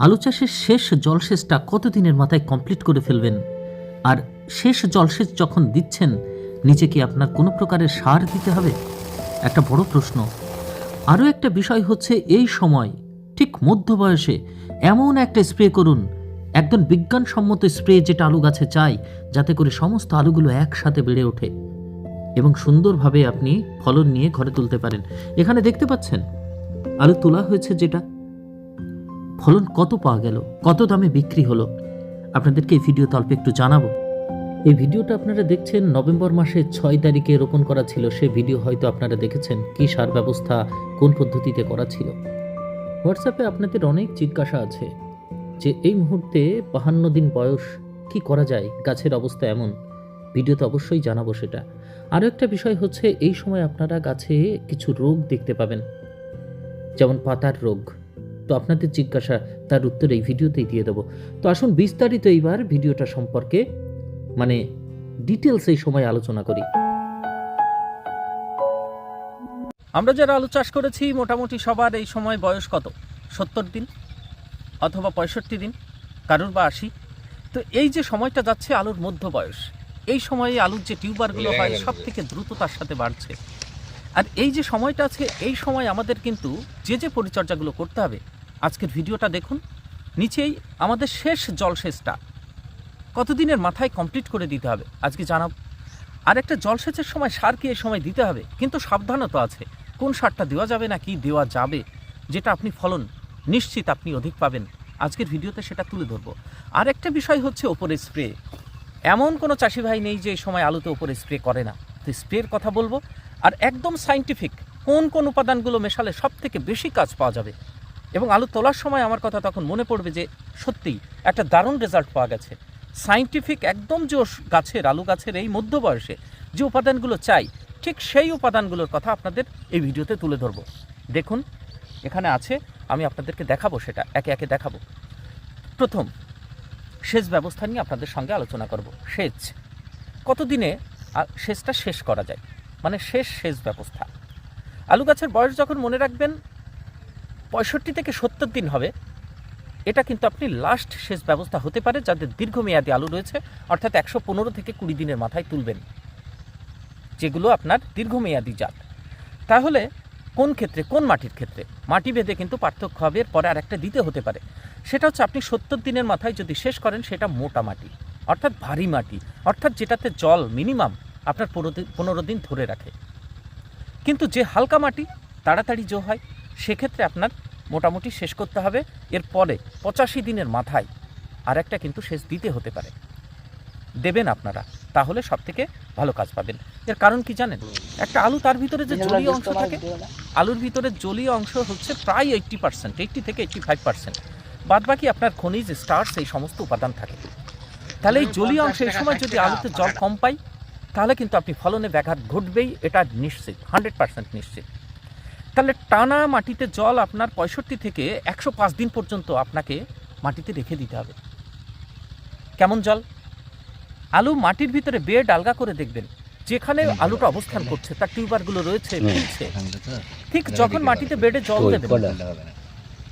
আলু চাষের শেষ জলসেচটা কতদিনের মাথায় কমপ্লিট করে ফেলবেন? আর শেষ জলসেচ যখন দিচ্ছেন, নিচে কি আপনার কোনো প্রকারের সার দিতে হবে? একটা বড় প্রশ্ন। আরও একটা বিষয় হচ্ছে এই সময়, ঠিক মধ্য বয়সে এমন একটা স্প্রে করুন, একদম বিজ্ঞানসম্মত স্প্রে যেটা আলু গাছে চাই, যাতে করে সমস্ত আলুগুলো একসাথে বেড়ে ওঠে। এবং সুন্দরভাবে আপনি ফলন নিয়ে ঘরে তুলতে পারেন। এখানে দেখতে পাচ্ছেন, আলু তোলা হয়েছে যেটা। ফলন কত পাওয়া গেল? কত দামে বিক্রি হলো? আপনাদেরকে এই ভিডিওতে অল্প একটু জানাব। এই ভিডিওটা আপনারা দেখছেন, নভেম্বর মাসের ছয় তারিখে রোপণ করা ছিল। সে ভিডিও হয়তো আপনারা দেখেছেন, কি সার ব্যবস্থা, কোন পদ্ধতিতে করা ছিল। হোয়াটসঅ্যাপে আপনাদের অনেক জিজ্ঞাসা আছে যে, এই মুহূর্তে বাহান্ন দিন বয়স, কি করা যায়? গাছের অবস্থা এমন। ভিডিওতে অবশ্যই জানাব সেটা। আরও একটা বিষয় হচ্ছে, এই সময় আপনারা গাছে কিছু রোগ দেখতে পাবেন। যেমন পাতার রোগ। তো আপনাদের জিজ্ঞাসা তার উত্তর এই ভিডিওতেই দিয়ে দেবো। তো আসুন বিস্তারিত এইবার ভিডিওটা সম্পর্কে মানে ডিটেলস এই সময় আলোচনা করি। আমরা যারা আলু চাষ করেছি মোটামুটি সবার এই সময় বয়স কত? সত্তর দিন অথবা পঁয়ষট্টি দিন কারুর বা আশি? তো এই যে সময়টা যাচ্ছে আলুর মধ্য বয়স এই সময়ে আলুর যে টিউবারগুলো হয় সব থেকে দ্রুততার সাথে বাড়ছে। আর এই যে সময়টা আছে এই সময় আমাদের কিন্তু যে যে পরিচর্যাগুলো করতে হবে আজকের ভিডিওটা দেখুন। নিচেই আমাদের শেষ জলসেচটা। কতদিনের মাথায় কমপ্লিট করে দিতে হবে? আজকে জানাব। আর একটা জলসেচের সময় সার কি এই সময় দিতে হবে? কিন্তু সাবধানতা আছে। কোন সারটা দেওয়া যাবে না কি দেওয়া যাবে? যেটা আপনি ফলন, নিশ্চিত আপনি অধিক পাবেন। আজকের ভিডিওতে সেটা তুলে ধরবো। আর একটা বিষয় হচ্ছে ওপরে স্প্রে। এমন কোনো চাষি ভাই নেই যে এই সময় আলুতে ওপরে স্প্রে করে না। তো স্প্রের কথা বলব। আর একদম সাইন্টিফিক কোন কোন উপাদানগুলো মেশালে সব থেকে বেশি কাজ পাওয়া যাবে? এবং আলু তোলার সময় আমার কথা তখন মনে পড়বে যে সত্যিই একটা দারুণ রেজাল্ট পাওয়া গেছে। সাইন্টিফিক একদম যে গাছের, আলু গাছের এই মধ্য বয়সে যে উপাদানগুলো চাই, ঠিক সেই উপাদানগুলোর কথা আপনাদের এই ভিডিওতে তুলে ধরবো। দেখুন, এখানে আছে, আমি আপনাদেরকে দেখাবো সেটা, একে একে দেখাবো। প্রথম, সেচ ব্যবস্থা নিয়ে আপনাদের সঙ্গে আলোচনা করব। সেচ। কতদিনে সেচটা শেষ করা যায়? মানে শেষ সেচ ব্যবস্থা। আলু গাছের বয়স যখন মনে রাখবেন পঁয়ষট্টি থেকে সত্তর দিন হবে। এটা কিন্তু আপনি লাস্ট সেচ ব্যবস্থা হতে পারে যাদের দীর্ঘমেয়াদী আলু রয়েছে, অর্থাৎ একশো পনেরো থেকে কুড়ি দিনের মাথায় তুলবেন, যেগুলো আপনার দীর্ঘমেয়াদী জাত। তাহলে কোন ক্ষেত্রে, কোন মাটির ক্ষেত্রে? মাটি ভেদে কিন্তু পার্থক্য হবে পরে আরেকটা দিতে হতে পারে। সেটা হচ্ছে আপনি সত্তর দিনের মাথায় যদি শেষ করেন, সেটা মোটা মাটি, অর্থাৎ ভারী মাটি, অর্থাৎ যেটাতে জল মিনিমাম আপনার পনেরো দিন- পনেরো দিন ধরে রাখে। কিন্তু যে হালকা মাটি, তাড়াতাড়ি জো হয় সেক্ষেত্রে আপনার মোটামুটি শেষ করতে হবে। এরপরে পঁচাশি দিনের মাথায় আরেকটা কিন্তু শেষ দিতে হতে পারে। দেবেন আপনারা তাহলে সব থেকে ভালো কাজ পাবেন। এর কারণ কি জানেন? একটা আলু তার ভিতরে যে জলীয় অংশ থাকে আলুর ভিতরে জলীয় অংশ হচ্ছে প্রায় এইট্টি পার্সেন্ট এইট্টি থেকে এইট্টি ফাইভ পার্সেন্ট বাদ বাকি আপনার খনিজ স্টার্স এই সমস্ত উপাদান থাকে। তাহলে এই জলীয় অংশ এই সময় যদি আলুতে জল কম পাই তাহলে কিন্তু আপনি ফলনে ব্যাঘাত ঘটবেই এটা নিশ্চিত হান্ড্রেড পার্সেন্ট নিশ্চিত। তাহলে টানা মাটিতে জল আপনার পঁয়ষট্টি থেকে একশো পাঁচ দিন পর্যন্ত আপনাকে মাটিতে রেখে দিতে হবে। কেমন জল? আলু মাটির ভিতরে বেড আলগা করে দেখবেন। যেখানে আলুটা অবস্থান করছে তার টিউবারগুলো রয়েছে ঠিক যখন মাটিতে বেডে জল দেবেন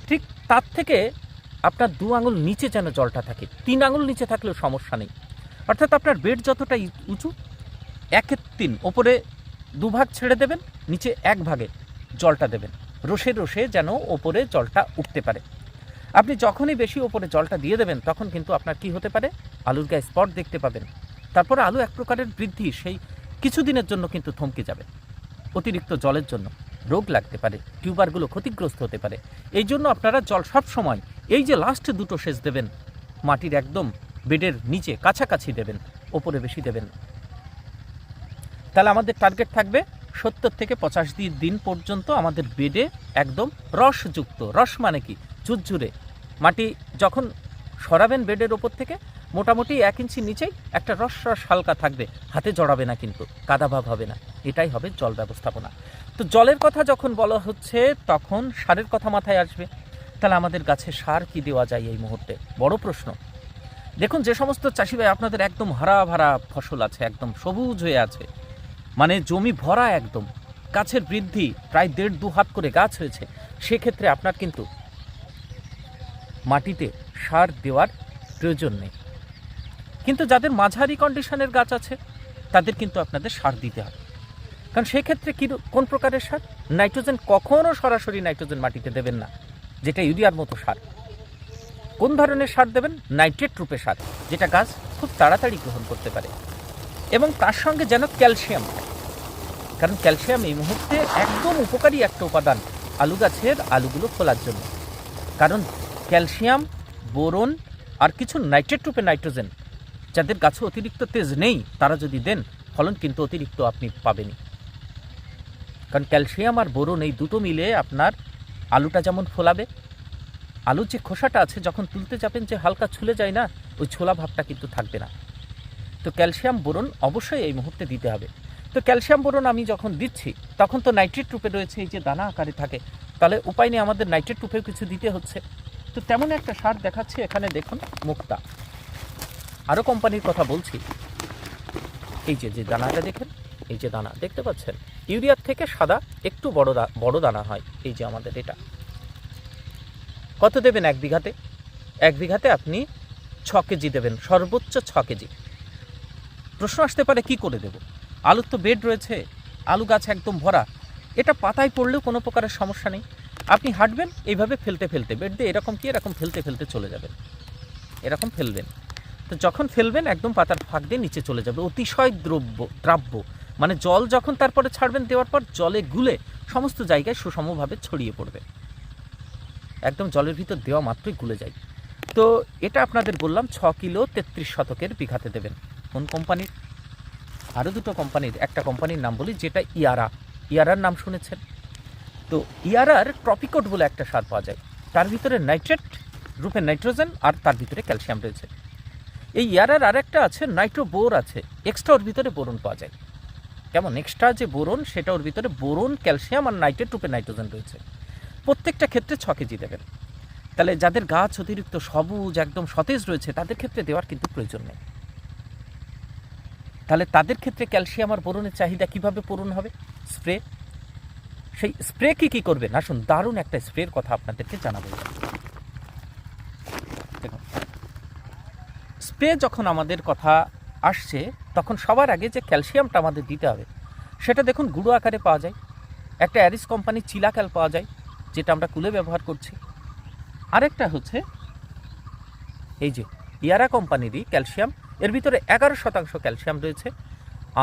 ঠিক তার থেকে আপনার দু আঙুল নিচে যেন জলটা থাকে। তিন আঙুল নিচে থাকলেও সমস্যা নেই। অর্থাৎ আপনার বেড যতটা উঁচু একের তিন। ওপরে দুভাগ ছেড়ে দেবেন নিচে এক ভাগে। জলটা দেবেন। রসে রসে যেন ওপরে জলটা উঠতে পারে। আপনি যখনই বেশি ওপরে জলটা দিয়ে দেবেন, তখন কিন্তু আপনার কি হতে পারে? আলুর গায়ে স্পট দেখতে পাবেন। তারপরে আলু এক প্রকারের বৃদ্ধি, সেই কিছুদিনের জন্য কিন্তু থমকে যাবে। অতিরিক্ত জলের জন্য রোগ লাগতে পারে, টিউবারগুলো ক্ষতিগ্রস্ত হতে পারে। এই জন্য আপনারা জল সব সময়, এই যে লাস্টে দুটো সেচ দেবেন, মাটির একদম বেডের নিচে কাছাকাছি দেবেন, ওপরে বেশি দেবেন তাহলে আমাদের টার্গেট থাকবে সত্তর থেকে পঁচাশি দিন পর্যন্ত আমাদের বেডে একদম রসযুক্ত, রস মানে কি? ঝুরঝুরে। মাটি যখন সরাবেন বেডের ওপর থেকে, মোটামুটি এক ইঞ্চি নিচেই একটা রস রস হালকা থাকবে। হাতে জড়াবে না কিন্তু কাদাভাব হবে না। এটাই হবে জল ব্যবস্থাপনা। তো জলের কথা যখন বলা হচ্ছে, তখন সারের কথা মাথায় আসবে। তাহলে আমাদের গাছে সার কি দেওয়া যায় এই মুহূর্তে? বড় প্রশ্ন। দেখুন, যে সমস্ত চাষি ভাই আপনাদের একদম হারা ভারা ফসল আছে, একদম সবুজ হয়ে আছে। মানে জমি ভরা একদম। গাছের বৃদ্ধি প্রায় দেড় দু হাত করে গাছ হয়েছে। সেক্ষেত্রে আপনার কিন্তু মাটিতে সার দেওয়ার প্রয়োজন নেই। কিন্তু যাদের মাঝারি কন্ডিশনের গাছ আছে, তাদের কিন্তু আপনাদের সার দিতে হবে। কারণ সেক্ষেত্রে কি, কোন প্রকারের সার? নাইট্রোজেন কখনও সরাসরি নাইট্রোজেন মাটিতে দেবেন না, যেটা ইউরিয়ার মতো সার। কোন ধরনের সার দেবেন? নাইট্রেট রূপে সার, যেটা গাছ খুব তাড়াতাড়ি গ্রহণ করতে পারে। এবং তার সঙ্গে যেন ক্যালসিয়াম কারণ ক্যালসিয়াম এই মুহূর্তে একদম উপকারী একটা উপাদান, আলু গাছের আলুগুলো ফোলার জন্য। কারণ ক্যালসিয়াম, বোরন আর কিছু নাইট্রেট রূপে নাইট্রোজেন, যাদের গাছে অতিরিক্ত তেজ নেই, তারা যদি দেন, ফলন কিন্তু অতিরিক্ত আপনি পাবেনই। কারণ ক্যালসিয়াম আর বোরন এই দুটো মিলে আপনার আলুটা যেমন ফোলাবে, আলুর যে খোসাটা আছে যখন তুলতে যাবেন যে হালকা ছুলে যায় না, ওই ছোলা ভাবটা কিন্তু থাকবে না। তো ক্যালসিয়াম, বোরন অবশ্যই এই মুহূর্তে দিতে হবে। তো ক্যালসিয়াম বোরন আমি যখন দিচ্ছি, তখন তো নাইট্রেট রূপে রয়েছে এই যে দানা আকারে থাকে। তাহলে উপায় নেই আমাদের নাইট্রেট রূপেও কিছু দিতে হচ্ছে। তো তেমন একটা সার দেখাচ্ছি এখানে দেখুন, মুক্তা। আরও কোম্পানির কথা বলছি। এই যে যে দানাটা দেখেন, এই যে দানা, দেখতে পাচ্ছেন? ইউরিয়ার থেকে সাদা, একটু বড় বড় দানা হয়। এই যে আমাদের এটা। কত দেবেন এক বিঘাতে? এক বিঘাতে আপনি ছ কেজি দেবেন, সর্বোচ্চ ছ কেজি। প্রশ্ন আসতে পারে, কি করে দেব? আলুর তো বেড রয়েছে, আলু গাছ একদম ভরা। এটা পাতায় পড়লেও কোনো প্রকারের সমস্যা নেই। আপনি হাঁটবেন, এইভাবে ফেলতে ফেলতে বেড দিয়ে এরকম কি, এরকম ফেলতে ফেলতে চলে যাবেন। এরকম ফেলবেন। তো যখন ফেলবেন, একদম পাতার ফাঁক দিয়ে নিচে চলে যাবে। অতিশয় দ্রব্য, দ্রাব্য। মানে জল যখন তারপরে ছাড়বেন দেওয়ার পর, জলে গুলে সমস্ত জায়গায় সুষমভাবে ছড়িয়ে পড়বে। একদম জলের ভিতর দেওয়া মাত্রই গুলে যায়। তো এটা আপনাদের বললাম, ছ কিলো তেত্রিশ শতকের বিঘাতে দেবেন। কোন কোম্পানির আরও দুটো কোম্পানির, একটা কোম্পানির নাম বলি, যেটা ইয়ারা। ইয়ারার নাম শুনেছেন? তো ইয়ারার ট্রপিকোট বলে একটা সার পাওয়া যায়। তার ভিতরে নাইট্রেট রূপে নাইট্রোজেন আর তার ভিতরে ক্যালসিয়াম রয়েছে। এই ইয়ারার আরেকটা আছে নাইট্রো বোর আছে। এক্সট্রা ওর ভিতরে বোরন পাওয়া যায়। কেমন? এক্সট্রা যে বোরন, সেটা ওর ভিতরে বোরন, ক্যালসিয়াম আর নাইট্রেট রূপে নাইট্রোজেন রয়েছে। প্রত্যেকটা ক্ষেত্রে ছ কেজি দেবেন। তাহলে যাদের গাছ অতিরিক্ত সবুজ, একদম সতেজ রয়েছে, তাদের ক্ষেত্রে দেওয়ার কিন্তু প্রয়োজন নেই। তাহলে তাদের ক্ষেত্রে ক্যালসিয়াম আর বোরনের চাহিদা কীভাবে পূরণ হবে? স্প্রে। সেই স্প্রে কি কি করবেন? আসুন, দারুণ একটা স্প্রের কথা আপনাদেরকে জানাব। দেখুন। স্প্রে যখন আমাদের কথা আসছে, তখন সবার আগে যে ক্যালসিয়ামটা আমাদের দিতে হবে, সেটা দেখুন গুঁড়ো আকারে পাওয়া যায়। একটা অ্যারিস কোম্পানির চিলাক্যাল পাওয়া যায়, যেটা আমরা কুলে ব্যবহার করছি। আরেকটা হচ্ছে, এই যে, ইয়ারা কোম্পানিরই ক্যালসিয়াম এর ভিতরে এগারো শতাংশ ক্যালসিয়াম রয়েছে।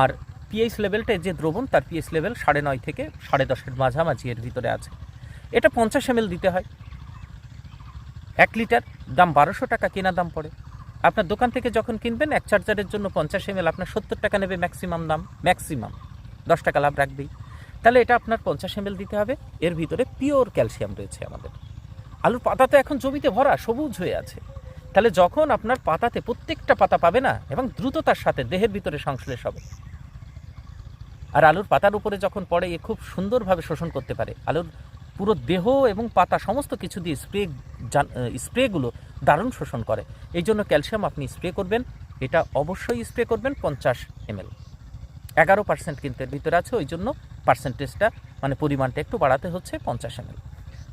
আর পিএইচ লেভেলটা যে দ্রবণ, তার পিএইচ লেভেল সাড়ে নয় থেকে সাড়ে দশের মাঝামাঝি এর ভিতরে আছে। এটা পঞ্চাশ এম দিতে হয়। এক লিটার দাম বারোশো টাকা কেনা দাম পড়ে। আপনার দোকান থেকে যখন কিনবেন, এক চার্জারের জন্য পঞ্চাশ এম আপনার সত্তর টাকা নেবে ম্যাক্সিমাম দাম ম্যাক্সিমাম দশ টাকা লাভ রাখবেই। তাহলে এটা আপনার পঞ্চাশ এম দিতে হবে। এর ভিতরে পিওর ক্যালসিয়াম রয়েছে আমাদের। আলুর পাতা তো এখন জমিতে ভরা, সবুজ হয়ে আছে। তাহলে যখন আপনার পাতাতে প্রত্যেকটা পাতা পাবে না, এবং দ্রুততার সাথে দেহের ভিতরে সংশ্লেষ হবে। আর আলুর পাতার উপরে যখন পড়ে, এ খুব সুন্দরভাবে শোষণ করতে পারে। আলুর পুরো দেহ এবং পাতা সমস্ত কিছু দিয়ে স্প্রে স্প্রেগুলো দারুণ শোষণ করে। এই জন্য ক্যালসিয়াম আপনি স্প্রে করবেন। এটা অবশ্যই স্প্রে করবেন পঞ্চাশ এমএল। এগারো পার্সেন্ট কিন্তু এর ভিতরে আছে, ওই জন্য পার্সেন্টেজটা মানে পরিমাণটা একটু বাড়াতে হচ্ছে পঞ্চাশ এমএল।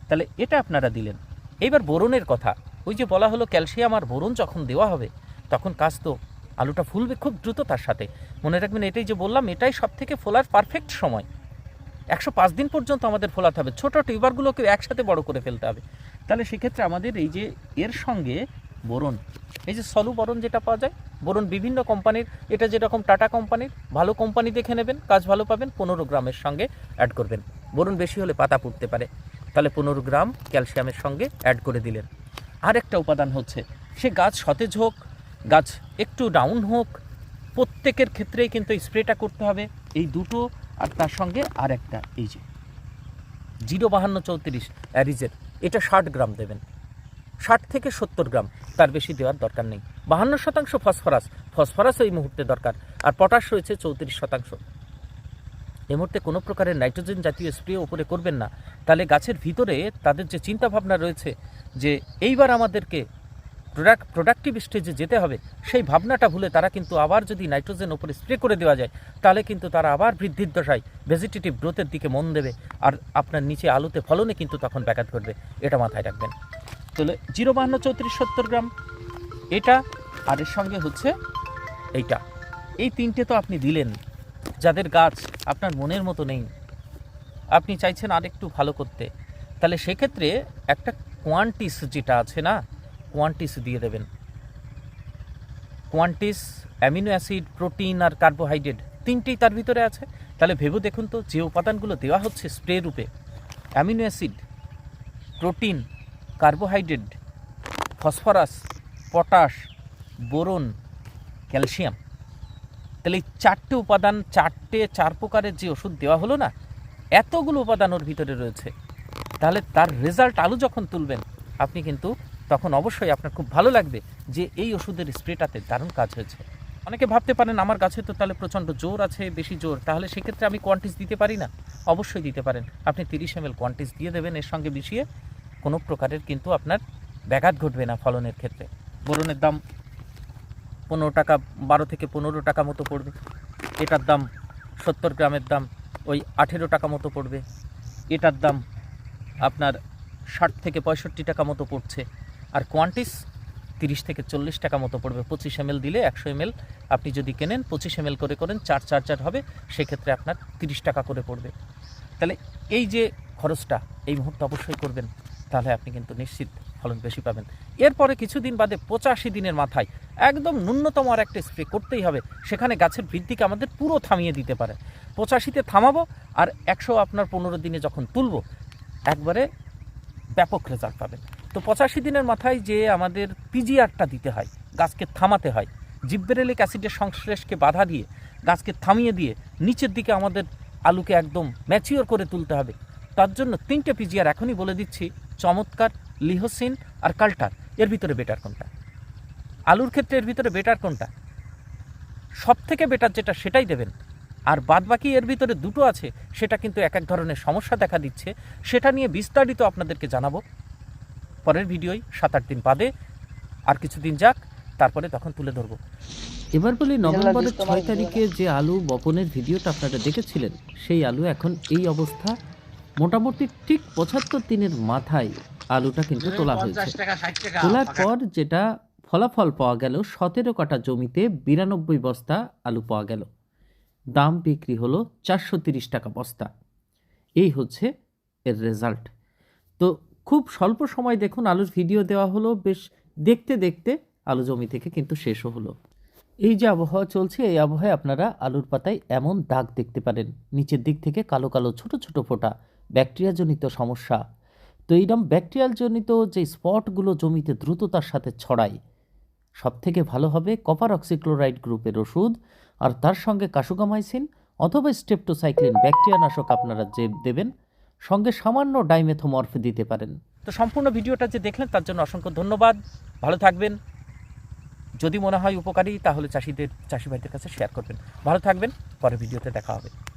তাহলে এটা আপনারা দিলেন। এইবার বোরনের কথা। ওই যে বলা হলো ক্যালসিয়াম আর বোরন যখন দেওয়া হবে, তখন কাজ তো আলুটা ফুলবে খুব দ্রুত তার সাথে। মনে রাখবেন এটাই যে বললাম, এটাই সব থেকে ফোলার পারফেক্ট সময়। একশো পাঁচ দিন পর্যন্ত আমাদের ফোলাতে হবে। ছোটো টিউবারগুলোকে একসাথে বড় করে ফেলতে হবে। তাহলে সেক্ষেত্রে আমাদের এই যে এর সঙ্গে বোরন, এই যে সলু বরণ যেটা পাওয়া যায়, বোরন বিভিন্ন কোম্পানির, এটা যেরকম টাটা কোম্পানির, ভালো কোম্পানি দেখে নেবেন, কাজ ভালো পাবেন, পনেরো গ্রামের সঙ্গে অ্যাড করবেন। বোরন বেশি হলে পাতা পুড়তে পারে। তাহলে পনেরো গ্রাম ক্যালসিয়ামের সঙ্গে অ্যাড করে দিলেন। আরেকটা উপাদান হচ্ছে, সে গাছ সতেজ হোক, গাছ একটু ডাউন হোক, প্রত্যেকের ক্ষেত্রেই কিন্তু স্প্রেটা করতে হবে, এই দুটো আর তার সঙ্গে আর একটা এই যে জিরো বাহান্ন চৌত্রিশ অ্যারিজের, এটা ষাট গ্রাম দেবেন। ষাট থেকে সত্তর গ্রাম, তার বেশি দেওয়ার দরকার নেই। বাহান্ন শতাংশ ফসফরাস ফসফরাস এই মুহূর্তে দরকার, আর পটাশ রয়েছে চৌত্রিশ শতাংশ। এই মুহূর্তে কোনো প্রকারের নাইট্রোজেন জাতীয় স্প্রে ওপরে করবেন না। তাহলে গাছের ভিতরে তাদের যে চিন্তাভাবনা রয়েছে যে এইবার আমাদেরকে প্রোডাক্ট প্রোডাক্টিভ স্টেজে যেতে হবে, সেই ভাবনাটা ভুলে তারা কিন্তু আবার যদি নাইট্রোজেন ওপরে স্প্রে করে দেওয়া যায়, তাহলে কিন্তু তারা আবার বৃদ্ধির দশায় ভেজিটেটিভ গ্রোথের দিকে মন দেবে আর আপনার নিচে আলুতে ফলনে কিন্তু তখন ব্যাঘাত ঘটবে, এটা মাথায় রাখবেন। তাহলে জিরো বাহান্ন, চৌত্রিশ, সত্তর গ্রাম, এটা আর এর সঙ্গে হচ্ছে এইটা। এই তিনটে তো আপনি দিলেন যাদের গাছ আপনার মনের মতো নেই, আপনি চাইছেন আরেকটু ভালো করতে, তাহলে সেক্ষেত্রে একটা কোয়ান্টিস যেটা আছে না কোয়ান্টিস দিয়ে দেবেন। কোয়ান্টিস অ্যামিনো অ্যাসিড প্রোটিন আর কার্বোহাইড্রেট তিনটেই তার ভিতরে আছে। তাহলে ভেবে দেখুন তো, যে উপাদানগুলো দেওয়া হচ্ছে স্প্রে রূপে amino acid protein carbohydrate phosphorus potash boron calcium তাহলে এই চারটে উপাদান, চারটে, চার প্রকারের যে ওষুধ দেওয়া হলো না, এতগুলো উপাদান ওর ভিতরে রয়েছে। তাহলে তার রেজাল্ট আলু যখন তুলবেন, আপনি কিন্তু তখন অবশ্যই আপনার খুব ভালো লাগবে যে এই ওষুধের স্প্রেটাতে দারুণ কাজ হয়েছে। অনেকে ভাবতে পারেন, আমার গাছে তো তাহলে প্রচণ্ড জোর আছে, বেশি জোর। তাহলে সেক্ষেত্রে আমি কোয়ান্টিস দিতে পারি না। অবশ্যই দিতে পারেন। আপনি তিরিশ এম এল কোয়ান্টিস দিয়ে দেবেন এর সঙ্গে মিশিয়ে, কোনো প্রকারের কিন্তু আপনার ব্যাঘাত ঘটবে না ফলনের ক্ষেত্রে। বোরনের দাম পনেরো টাকা, বারো থেকে পনেরো টাকা মতো পড়বে। এটার দাম সত্তর গ্রামের দাম, ওই আঠেরো টাকা মতো পড়বে। এটার দাম আপনার ষাট থেকে পঁয়ষট্টি টাকা মতো পড়ছে। আর কোয়ান্টিস তিরিশ থেকে চল্লিশ টাকা মতো পড়বে। পঁচিশ এম দিলে একশো এম আপনি যদি কেনেন, পঁচিশ এম করে করেন, চার চার চার হবে, সেক্ষেত্রে আপনার তিরিশ টাকা করে পড়বে। তাহলে এই যে খরচটা, এই মুহূর্তে অবশ্যই করবেন। তাহলে আপনি কিন্তু নিশ্চিত ফলন বেশি পাবেন। এরপরে কিছুদিন বাদে পঁচাশি দিনের মাথায় একদম ন্যূনতম আর একটা স্প্রে করতেই হবে। সেখানে গাছের বৃদ্ধিকে আমাদের পুরো থামিয়ে দিতে পারে। পঁচাশিতে থামাবো আর একশো আপনার পনেরো দিনে যখন তুলবো, একবারে ব্যাপক রেজাল্ট পাবেন। তো পঁচাশি দিনের মাথায় যে আমাদের পিজিআরটা দিতে হয়, গাছকে থামাতে হয়, জিব্বেরেলিক অ্যাসিডের সংশ্লেষকে বাধা দিয়ে, গাছকে থামিয়ে দিয়ে নিচের দিকে আমাদের আলুকে একদম ম্যাচিওর করে তুলতে হবে। তার জন্য তিনটে পিজিআর এখনই বলে দিচ্ছি চমৎকার লিহোসিন আর কাল্টার। এর ভিতরে বেটার কোনটা? আলুর ক্ষেত্রে এর ভিতরে বেটার কোনটা? সব থেকে বেটার যেটা সেটাই দেবেন। আর বাদবাকি এর ভিতরে দুটো আছে সেটা কিন্তু এক এক ধরনের সমস্যা দেখা দিচ্ছে। সেটা নিয়ে বিস্তারিত আপনাদেরকে জানাব পরের ভিডিওই সাত আট দিন বাদে। আর কিছুদিন যাক তারপরে তখন তুলে ধরবো। এবার বলি নভেম্বরের ছয় তারিখে যে আলু বপনের ভিডিওটা আপনারা দেখেছিলেন সেই আলু এখন এই অবস্থা মোটামুটি ঠিক পঁচাত্তর দিনের মাথায় আলুটা কিন্তু তোলা হয়েছে। তোলার পর যেটা ফলাফল পাওয়া গেল সতেরো কাটা জমিতে বিরানব্বই বস্তা আলু পাওয়া গেল। দাম বিক্রি হলো চারশো তিরিশ টাকা বস্তা। এই হচ্ছে এর রেজাল্ট। তো খুব স্বল্প সময় দেখুন আলুর ভিডিও দেওয়া হলো বেশ দেখতে দেখতে আলু জমি থেকে কিন্তু শেষও হলো। এই যে আবহাওয়া চলছে এই আবহাওয়ায় আপনারা আলুর পাতায় এমন দাগ দেখতে পারেন। নিচের দিক থেকে কালো কালো ছোট ছোট ফোঁটা। ব্যাকটেরিয়াজনিত সমস্যা। তো এইরকম ব্যাকটেরিয়ালজনিত যে স্পটগুলো জমিতে দ্রুততার সাথে ছড়ায় সব থেকে ভালো হবে কপার অক্সিক্লোরাইড গ্রুপের ওষুধ আর তার সঙ্গে কাসুগামাইসিন অথবা স্টেপটোসাইক্লিন ব্যাকটেরিয়া নাশক আপনারা যে দেবেন, সঙ্গে সামান্য ডাইমেথোমর্ফ দিতে পারেন। তো সম্পূর্ণ ভিডিওটা যে দেখলেন তার জন্য অসংখ্য ধন্যবাদ। ভালো থাকবেন। যদি মনে হয় উপকারী, তাহলে চাষিদের চাষি ভাইদের কাছে শেয়ার করবেন। ভালো থাকবেন। পরে ভিডিওতে দেখা হবে।